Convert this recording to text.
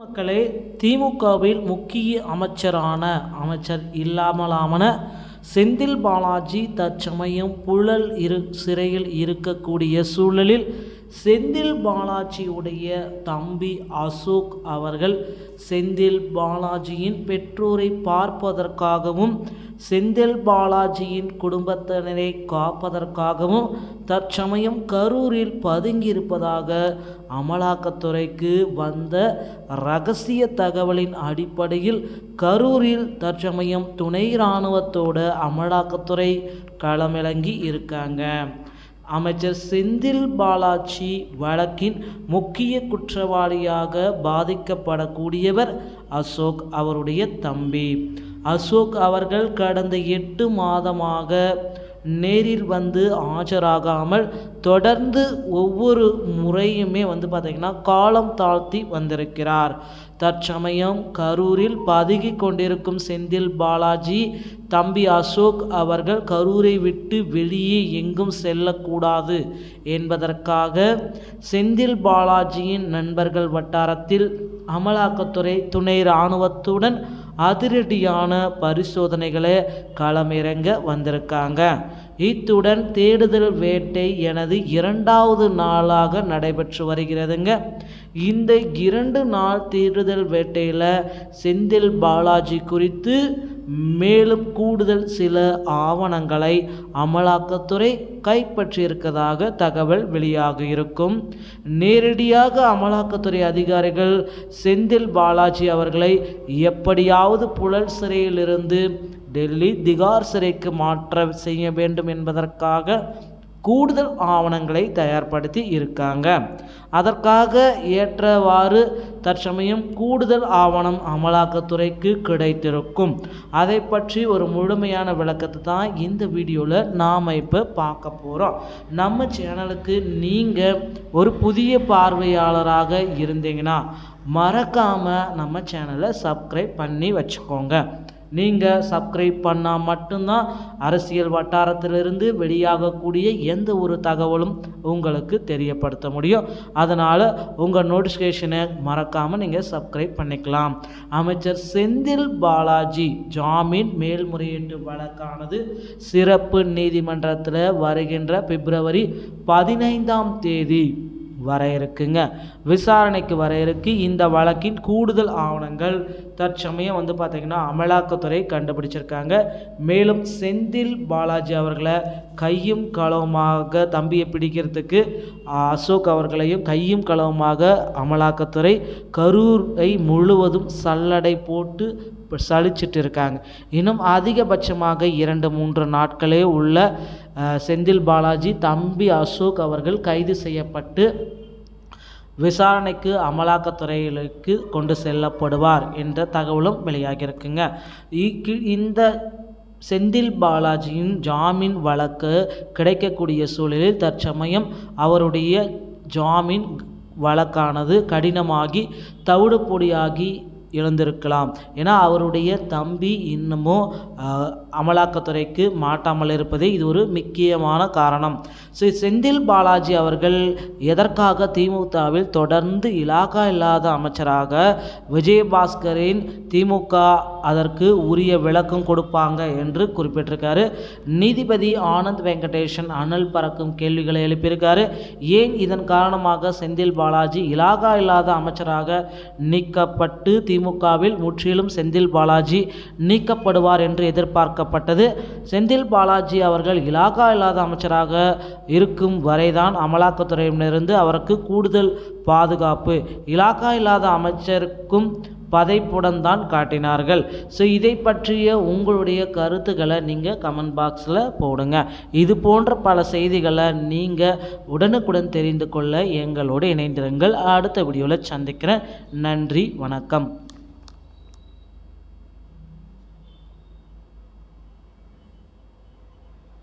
மக்களே திமுகவில் முக்கிய அமைச்சரான அமைச்சர் இல்லாமலாமன செந்தில் பாலாஜி தற்சமயம் புழல் இரு சிறையில் இருக்கக்கூடிய சூழலில் செந்தில் பாலாஜியுடைய தம்பி அசோக் அவர்கள் செந்தில் பாலாஜியின் பெற்றோரை பார்ப்பதற்காகவும் செந்தில் பாலாஜியின் குடும்பத்தினரை காப்பதற்காகவும் தற்சமயம் கரூரில் பதுங்கியிருப்பதாக அமலாக்கத்துறைக்கு வந்த ரகசிய தகவலின் அடிப்படையில் கரூரில் தற்சமயம் துணை இராணுவத்தோட அமலாக்கத்துறை களமிறங்கி இருக்காங்க. அமைச்சர் செந்தில் பாலாஜி வழக்கின் முக்கிய குற்றவாளியாக பாதிக்கப்படக்கூடியவர் அசோக் அவருடைய தம்பி. அசோக் அவர்கள் கடந்த எட்டு மாதமாக நேரில் வந்து ஆஜராகாமல் தொடர்ந்து ஒவ்வொரு முறையுமே வந்து பார்த்திங்கன்னா காலம் தாழ்த்தி வந்திருக்கிறார். தற்சமயம் கரூரில் பதுகி கொண்டிருக்கும் செந்தில் பாலாஜி தம்பி அசோக் அவர்கள் கரூரை விட்டு வெளியே எங்கும் செல்லக்கூடாது என்பதற்காக செந்தில் பாலாஜியின் நண்பர்கள் வட்டாரத்தில் அமலாக்கத்துறை துணை இராணுவத்துடன் அதிரடியான பரிசோதனைகளை களமிறங்க வந்திருக்காங்க. இத்துடன் தேடுதல் வேட்டை எனது இரண்டாவது நாளாக நடைபெற்று வருகிறதுங்க. இந்த இரண்டு நாள் தேடுதல் வேட்டையில் செந்தில் பாலாஜி குறித்து மேலும் கூடுதல் சில ஆவணங்களை அமலாக்கத்துறை கைப்பற்றியிருக்கதாக தகவல் வெளியாக இருக்கும். நேரடியாக அமலாக்கத்துறை அதிகாரிகள் செந்தில் பாலாஜி அவர்களை எப்படியாவது புழல் சிறையிலிருந்து டெல்லி திகார் சிறைக்கு மாற்ற செய்ய வேண்டும் என்பதற்காக கூடுதல் ஆவணங்களை தயார்படுத்தி இருக்காங்க. அதற்காக ஏற்றவாறு தற்சமயம் கூடுதல் ஆவணம் அமலாக்கத்துறைக்கு கிடைத்திருக்கும். அதை பற்றி ஒரு முழுமையான விளக்கத்தை தான் இந்த வீடியோவில் நாம் இப்போ பார்க்க போகிறோம் நம்ம சேனலுக்கு நீங்கள் ஒரு புதிய பார்வையாளராக இருந்தீங்கன்னா மறக்காமல் நம்ம சேனலை சப்ஸ்கிரைப் பண்ணி வச்சுக்கோங்க. நீங்கள் சப்ஸ்கிரைப் பண்ணால் மட்டும்தான் அரசியல் வட்டாரத்திலிருந்து வெளியாகக்கூடிய எந்த ஒரு தகவலும் உங்களுக்கு தெரியப்படுத்த முடியும். அதனால் உங்கள் நோட்டிஃபிகேஷனை மறக்காமல் நீங்கள் சப்ஸ்கிரைப் பண்ணிக்கலாம். அமைச்சர் செந்தில் பாலாஜி ஜாமீன் மேல்முறையீட்டு வழக்கானது சிறப்பு நீதிமன்றத்தில் வருகின்ற பிப்ரவரி பதினைந்தாம் தேதி வர இருக்குங்க. விசாரணைக்கு வர இருக்கு. இந்த வழக்கின் கூடுதல் ஆவணங்கள் தற்சமயம் வந்து பார்த்திங்கன்னா அமலாக்கத்துறை கண்டுபிடிச்சிருக்காங்க. மேலும் செந்தில் பாலாஜி அவர்களை கையும் களவுமாக தம்பியை பிடிக்கிறதுக்கு அசோக் அவர்களையும் கையும் களவுமாக அமலாக்கத்துறை கரூரை முழுவதும் சல்லடை போட்டு சலிச்சிட்டு இருக்காங்க. இன்னும் அதிகபட்சமாக இரண்டு மூன்று நாட்களே உள்ள செந்தில் பாலாஜி தம்பி அசோக் அவர்கள் கைது செய்யப்பட்டு விசாரணைக்கு அமலாக்கத்துறைகளுக்கு கொண்டு செல்லப்படுவார் என்ற தகவலும் வெளியாகியிருக்குங்க. இந்த செந்தில் பாலாஜியின் ஜாமீன் வழக்கு கிடைக்கக்கூடிய சூழலில் தற்சமயம் அவருடைய ஜாமீன் வழக்கானது கடினமாகி தவிடு பொடியாகி இழந்திருக்கலாம். ஏன்னா அவருடைய தம்பி இன்னமும் அமலாக்கத்துறைக்கு மாட்டாமல் இருப்பதே இது ஒரு முக்கியமான காரணம். ஸோ செந்தில் பாலாஜி அவர்கள் எதற்காக திமுகவில் தொடர்ந்து இலாகா இல்லாத அமைச்சராக விஜயபாஸ்கரின் திமுக அதற்கு உரிய விளக்கம் கொடுப்பாங்க என்று குறிப்பிட்டிருக்காரு. நீதிபதி ஆனந்த் வெங்கடேஷன் அனல் பறக்கும் கேள்விகளை எழுப்பியிருக்காரு. ஏன் இதன் காரணமாக செந்தில் பாலாஜி இலாகா இல்லாத அமைச்சராக நீக்கப்பட்டு திமுக திமுகவில் முற்றிலும் செந்தில் பாலாஜி நீக்கப்படுவார் என்று எதிர்பார்க்கப்பட்டது. செந்தில் பாலாஜி அவர்கள் இலாகா இல்லாத அமைச்சராக இருக்கும் வரைதான் அமலாக்கத்துறையினரிருந்து அவருக்கு கூடுதல் பாதுகாப்பு. இலாகா இல்லாத அமைச்சருக்கும் பதைப்புடன் தான் காட்டினார்கள். ஸோ இதை பற்றிய உங்களுடைய கருத்துக்களை நீங்கள் கமெண்ட் பாக்ஸில் போடுங்க. இது போன்ற பல செய்திகளை நீங்கள் உடனுக்குடன் தெரிந்து கொள்ள எங்களோடு இணைந்திருங்கள். அடுத்த வீடியோவில் சந்திக்கிறேன். நன்றி வணக்கம்.